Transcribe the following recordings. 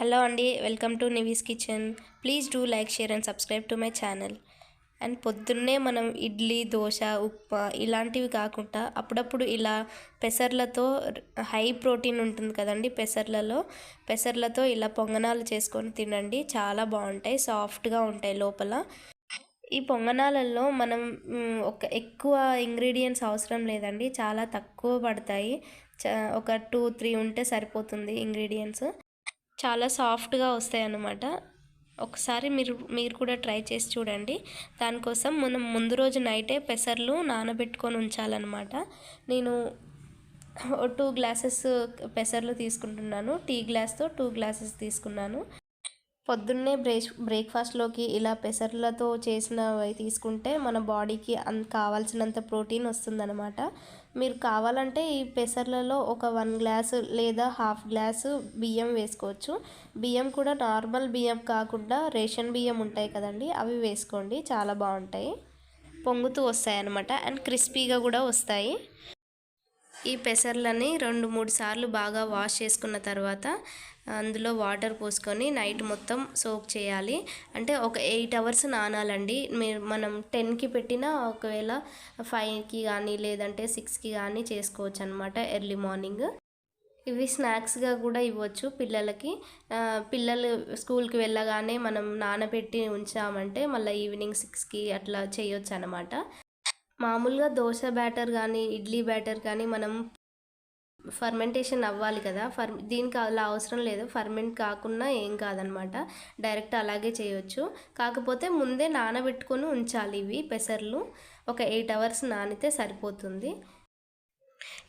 Hello అండి welcome to Nivi's kitchen. Please do like share and subscribe to my channel. And పొద్దున్నే మనం ఇడ్లీ దోశ ఉప్మా ఇలాంటివి కాకుండా అప్పుడప్పుడు ఇలా పెసర్లతో హై ప్రోటీన్ ఉంటుంది కదండి పెసర్లలో. పెసర్లతో ఇలా పొంగనాలు చేసుకొని తినండి. చాలా బాగుంటాయి సాఫ్ట్గా ఉంటాయి లోపల. ఈ పొంగనాలలో మనం ఒక ఎక్కువ ఇంగ్రీడియంట్స్ అవసరం లేదండి. చాలా తక్కువ పడతాయి. చ- ఒక టూ త్రీ ఉంటే సరిపోతుంది ఇంగ్రీడియంట్స్. చాలా సాఫ్ట్గా వస్తాయి అన్నమాట ఒకసారి మీరు మీరు కూడా ట్రై చేసి చూడండి. దానికోసం మనం ముందు రోజు నైటే పెసర్లు నానబెట్టుకొని ఉంచాలన్నమాట. నేను టూ గ్లాసెస్ పెసర్లు తీసుకుంటున్నాను. టీ గ్లాస్తో టూ గ్లాసెస్ తీసుకున్నాను. పొద్దున్నే బ్రేక్ బ్రేక్ఫాస్ట్లోకి ఇలా పెసర్లతో చేసినవి తీసుకుంటే మన బాడీకి అన్ కావాల్సినంత ప్రోటీన్ వస్తుందన్నమాట. మీరు కావాలంటే ఈ పెసర్లలో ఒక వన్ గ్లాసు లేదా హాఫ్ గ్లాసు బియ్యం వేసుకోవచ్చు. బియ్యం కూడా నార్మల్ బియ్యం కాకుండా రేషన్ బియ్యం ఉంటాయి కదండి అవి వేసుకోండి చాలా బాగుంటాయి. పొంగుతూ వస్తాయి అన్నమాట అండ్ క్రిస్పీగా కూడా వస్తాయి. ఈ పెసర్లని రెండు మూడు సార్లు బాగా వాష్ చేసుకున్న తర్వాత అందులో వాటర్ పోసుకొని నైట్ మొత్తం సోక్ చేయాలి. అంటే ఒక ఎయిట్ అవర్స్ నానాలండి. మీరు మనం టెన్కి పెట్టినా ఒకవేళ ఫైవ్కి కానీ లేదంటే సిక్స్కి కానీ చేసుకోవచ్చు అనమాట ఎర్లీ మార్నింగ్. ఇవి స్నాక్స్గా కూడా ఇవ్వచ్చు పిల్లలకి. పిల్లలు స్కూల్కి వెళ్ళగానే మనం నానబెట్టి ఉంచామంటే మళ్ళీ ఈవినింగ్ సిక్స్కి అట్లా చేయొచ్చు అనమాట మామూలుగా దోశ బ్యాటర్ కానీ ఇడ్లీ బ్యాటర్ కానీ మనం ఫర్మెంటేషన్ అవ్వాలి కదా. ఫర్ దీనికి అలా అవసరం లేదు. ఫర్మెంట్ కాకుండా ఏం కాదనమాట. డైరెక్ట్ అలాగే చేయొచ్చు. కాకపోతే ముందే నానబెట్టుకొని ఉంచాలి ఇవి పెసర్లు. ఒక ఎయిట్ అవర్స్ నానితే సరిపోతుంది.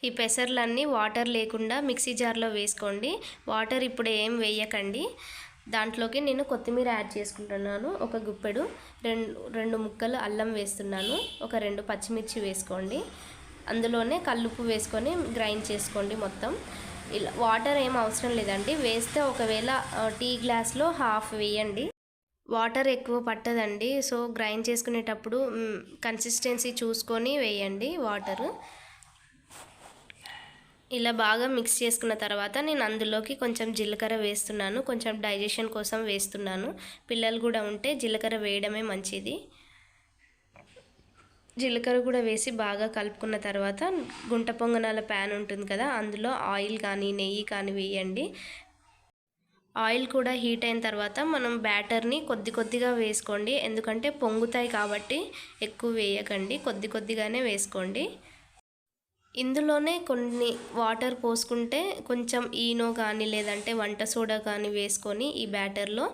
ఈ పెసర్లన్నీ వాటర్ లేకుండా మిక్సీ జార్లో వేసుకోండి. వాటర్ ఇప్పుడు ఏం వేయకండి. దాంట్లోకి నేను కొత్తిమీర యాడ్ చేసుకుంటున్నాను. ఒక గుప్పెడు రెండు రెండు ముక్కలు అల్లం వేస్తున్నాను. ఒక రెండు పచ్చిమిర్చి వేసుకోండి. అందులోనే కల్లుప్పు వేసుకొని గ్రైండ్ చేసుకోండి మొత్తం. ఇలా వాటర్ ఏం అవసరం లేదండి. వేస్తే ఒకవేళ టీ గ్లాస్లో హాఫ్ వేయండి. వాటర్ ఎక్కువ పట్టదండి. సో గ్రైండ్ చేసుకునేటప్పుడు కన్సిస్టెన్సీ చూసుకొని వేయండి వాటర్. ఇలా బాగా మిక్స్ చేసుకున్న తర్వాత నేను అందులోకి కొంచెం జీలకర్ర వేస్తున్నాను. కొంచెం డైజెషన్ కోసం వేస్తున్నాను. పిల్లలు కూడా ఉంటే జీలకర్ర వేయడమే మంచిది. జీలకర్ర కూడా వేసి బాగా కలుపుకున్న తర్వాత గుంట పొంగనాల ప్యాన్ ఉంటుంది కదా అందులో ఆయిల్ కానీ నెయ్యి కానీ వేయండి. ఆయిల్ కూడా హీట్ అయిన తర్వాత మనం బ్యాటర్ని కొద్ది కొద్దిగా వేసుకోండి. ఎందుకంటే పొంగుతాయి కాబట్టి ఎక్కువ వేయకండి. కొద్ది కొద్దిగానే వేసుకోండి. ఇందులోనే కొన్ని వాటర్ పోసుకుంటే కొంచెం ఈనో కానీ లేదంటే వంట సోడా కానీ వేసుకొని ఈ బ్యాటర్లో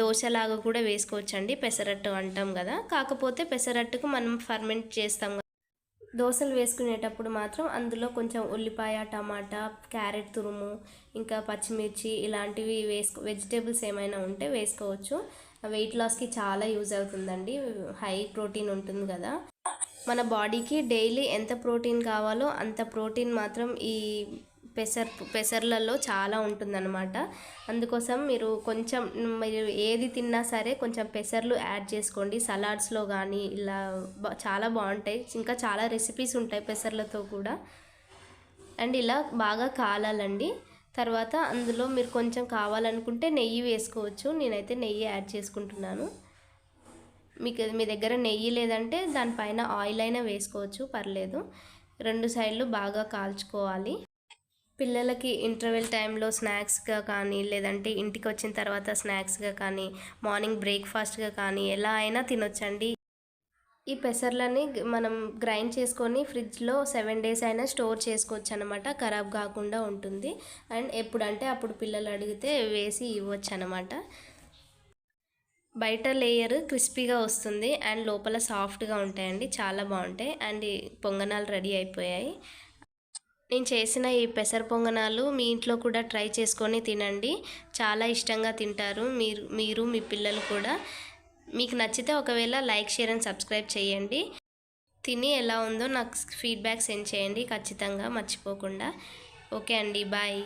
దోశలాగా కూడా వేసుకోవచ్చండి. పెసరట్టు అంటాం కదా. కాకపోతే పెసరట్టుకు మనం ఫర్మెంట్ చేస్తాం దోశలు వేసుకునేటప్పుడు మాత్రం అందులో కొంచెం ఉల్లిపాయ టమాటా క్యారెట్ తురుము ఇంకా పచ్చిమిర్చి ఇలాంటివి వేసుకో వెజిటేబుల్స్ ఏమైనా ఉంటే వేసుకోవచ్చు. వెయిట్ లాస్కి చాలా యూజ్ అవుతుందండి. హై ప్రోటీన్ ఉంటుంది కదా. మన బాడీకి డైలీ ఎంత ప్రోటీన్ కావాలో అంత ప్రోటీన్ మాత్రం ఈ పెసర్ పెసర్లలో చాలా ఉంటుందన్నమాట. అందుకోసం మీరు కొంచెం మీరు ఏది తిన్నా సరే కొంచెం పెసర్లు యాడ్ చేసుకోండి. సలాడ్స్లో కానీ ఇలా చాలా బాగుంటాయి. ఇంకా చాలా రెసిపీస్ ఉంటాయి పెసర్లతో కూడా. అండ్ ఇలా బాగా కాలాలండి. తర్వాత అందులో మీరు కొంచెం కావాలనుకుంటే నెయ్యి వేసుకోవచ్చు. నేనైతే నెయ్యి యాడ్ చేసుకుంటున్నాను. మీకు మీ దగ్గర నెయ్యి లేదంటే దానిపైన ఆయిల్ అయినా వేసుకోవచ్చు పర్లేదు. రెండు సైడ్లు బాగా కాల్చుకోవాలి. పిల్లలకి ఇంటర్వెల్ టైంలో స్నాక్స్గా కానీ లేదంటే ఇంటికి వచ్చిన తర్వాత స్నాక్స్గా కానీ మార్నింగ్ బ్రేక్ఫాస్ట్గా కానీ ఎలా అయినా తినొచ్చండి. ఈ పెసర్లని మనం గ్రైండ్ చేసుకొని ఫ్రిడ్జ్లో సెవెన్ డేస్ అయినా స్టోర్ చేసుకోవచ్చు అనమాట ఖరాబ్ కాకుండా ఉంటుంది. అండ్ ఎప్పుడంటే అప్పుడు పిల్లలు అడిగితే వేసి ఇవ్వచ్చు అనమాట బయట లేయర్ క్రిస్పీగా వస్తుంది అండ్ లోపల సాఫ్ట్గా ఉంటాయండి చాలా బాగుంటాయి. అండ్ పొంగనాలు రెడీ అయిపోయాయి. నేను చేసిన ఈ పెసర పొంగనాలు మీ ఇంట్లో కూడా ట్రై చేసుకొని తినండి. చాలా ఇష్టంగా తింటారు మీరు మీరు మీ పిల్లలు కూడా. మీకు నచ్చితే ఒకవేళ లైక్ షేర్ అండ్ సబ్స్క్రైబ్ చేయండి. తిని ఎలా ఉందో నాకు ఫీడ్బ్యాక్ సెండ్ చేయండి. ఖచ్చితంగా మర్చిపోకుండా. ఓకే అండి బాయ్.